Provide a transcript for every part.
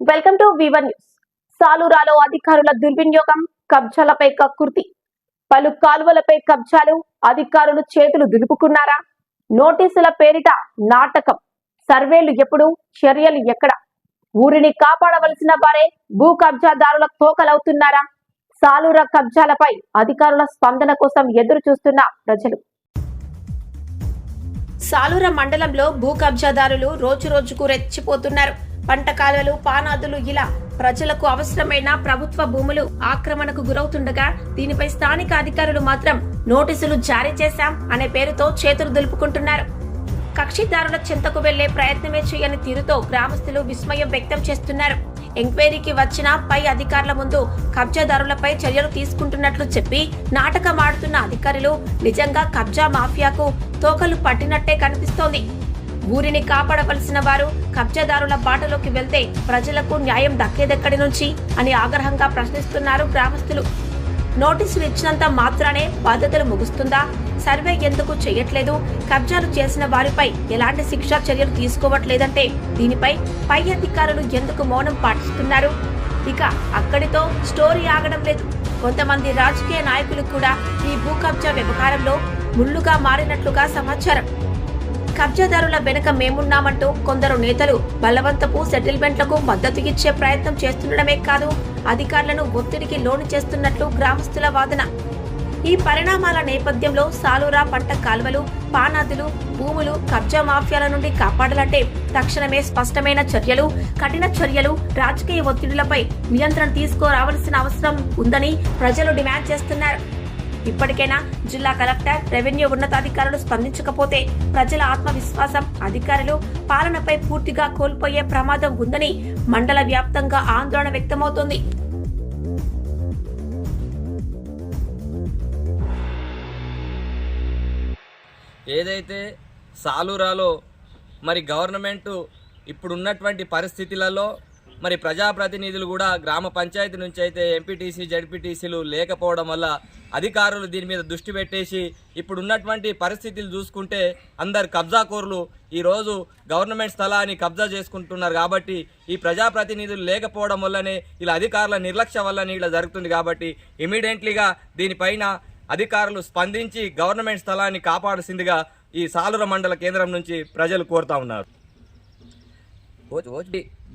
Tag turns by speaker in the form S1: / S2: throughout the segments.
S1: Welcome to వివన్ news సాలూరాలో అధికారుల దుర్వినియోగం కబ్జాలపై కక్కుర్తి పలు కాలువలపై కబ్జాలు అధికారులు చేతులు దులుపుకున్నారా? నోటీసుల పేరిట నాటకం. సర్వేలు ఎప్పుడు చర్యలు ఎక్కడ? ఊరిని కాపాడవలసిన వారే భూ కబ్జాదారుల తోకలవుతున్నారా? సాలూర కబ్జాలపై అధికారుల స్పందన కోసం ఎదురు చూస్తున్న ప్రజలు. సాలూర మండలంలో భూ కబ్జాదారులు రోజు రోజుకు రెచ్చిపోతున్నారు. పంట కాలువలు పానాదులు ఇలా ప్రజలకు అవసరమైన ప్రభుత్వ భూములు ఆక్రమణకు గురవుతుండగా దీనిపై స్థానిక అధికారులు మాత్రం నోటీసులు జారీ చేశాం అనే పేరుతో చేతులు దులుపుకుంటున్నారు. కక్షిదారుల చెంతకు వెళ్ళే ప్రయత్నమే చేయని తీరుతో గ్రామస్తులు విస్మయం వ్యక్తం చేస్తున్నారు. ఎంక్వైరీకి వచ్చిన పై అధికారుల ముందు కబ్జాదారులపై చర్యలు తీసుకుంటున్నట్లు చెప్పి నాటకం ఆడుతున్న అధికారులు నిజంగా కబ్జా మాఫియాకు తోకలు పట్టినట్టే కనిపిస్తోంది. ఊరిని కాపాడవలసిన వారు కబ్జాదారుల బాటలోకి వెళ్తే ప్రజలకు న్యాయం దక్కేదెక్కడి నుంచి అని ఆగ్రహంగా ప్రశ్నిస్తున్నారు గ్రామస్తులు. నోటీసులు ఇచ్చినంత మాత్రానే బాధ్యతలు ముగుస్తుందా? సర్వే ఎందుకు చేయట్లేదు? కబ్జాలు చేసిన వారిపై ఎలాంటి శిక్షా చర్యలు తీసుకోవట్లేదంటే దీనిపై పై అధికారులు ఎందుకు మౌనం పాటిస్తున్నారు? ఇక అక్కడితో స్టోరీ ఆగడం లేదు. కొంతమంది రాజకీయ నాయకులు కూడా ఈ భూ కబ్జా వ్యవహారంలో ముళ్ళుగా మారినట్లుగా సమాచారం. కబ్జాదారుల వెనుక మేమున్నామంటూ కొందరు నేతలు బలవంతపు సెటిల్మెంట్లకు మద్దతు ఇచ్చే ప్రయత్నం చేస్తుండడమే కాదు అధికారులను ఒత్తిడికి లోను చేస్తున్నట్లు గ్రామస్తుల వాదన. ఈ పరిణామాల నేపథ్యంలో సాలూరా పంట కాల్వలు పానాదులు భూములు కబ్జా మాఫియాల నుండి కాపాడాలంటే తక్షణమే స్పష్టమైన చర్యలు కఠిన చర్యలు రాజకీయ ఒత్తిడులపై నియంత్రణ తీసుకురావాల్సిన అవసరం ఉందని ప్రజలు డిమాండ్ చేస్తున్నారు. ఇప్పటికైనా జిల్లా కలెక్టర్ రెవెన్యూ ఉన్నతాధికారులు స్పందించకపోతే ప్రజల ఆత్మవిశ్వాసం అధికారులు పాలనపై పూర్తిగా కోల్పోయే ప్రమాదం ఉందని మండల వ్యాప్తంగా ఆందోళన వ్యక్తమవుతోంది.
S2: ఏదైతే సాలూరాలో మరి గవర్నమెంట్ ఇప్పుడున్నటువంటి పరిస్థితులలో మరి ప్రజాప్రతినిధులు కూడా గ్రామ పంచాయతీ నుంచి అయితే ఎంపీటీసీ జడ్పీటీసీలు లేకపోవడం వల్ల అధికారులు దీని మీద దృష్టి పెట్టేసి ఇప్పుడు ఉన్నటువంటి పరిస్థితులు చూసుకుంటే అందరు కబ్జాకోరులు ఈరోజు గవర్నమెంట్ స్థలాన్ని కబ్జా చేసుకుంటున్నారు కాబట్టి ఈ ప్రజాప్రతినిధులు లేకపోవడం వల్లనే ఇలా అధికారుల నిర్లక్ష్యం వల్లనే ఇలా జరుగుతుంది కాబట్టి ఇమీడియట్లీగా దీనిపైన అధికారులు స్పందించి గవర్నమెంట్ స్థలాన్ని కాపాడాల్సిందిగా ఈ సాలుర మండల కేంద్రం నుంచి ప్రజలు కోరుతా ఉన్నారు.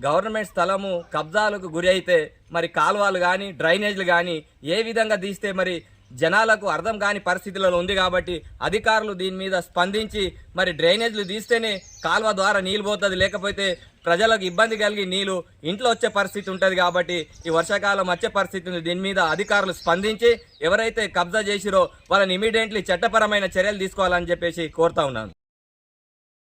S2: గవర్నమెంట్ స్థలము కబ్జాలకు గురి అయితే మరి కాలువలు కానీ డ్రైనేజ్లు కానీ ఏ విధంగా తీస్తే మరి జనాలకు అర్థం కాని పరిస్థితులలో ఉంది కాబట్టి అధికారులు దీని మీద స్పందించి మరి డ్రైనేజ్లు తీస్తేనే కాలువ ద్వారా నీళ్ళు పోతుంది. లేకపోతే ప్రజలకు ఇబ్బంది కలిగి నీళ్ళు ఇంట్లో వచ్చే పరిస్థితి ఉంటుంది కాబట్టి ఈ వర్షాకాలం వచ్చే పరిస్థితి ఉంది దీని మీద అధికారులు స్పందించి ఎవరైతే కబ్జా చేసిరో వాళ్ళని ఇమీడియట్లీ చట్టపరమైన చర్యలు తీసుకోవాలని చెప్పేసి కోరుతా ఉన్నాను.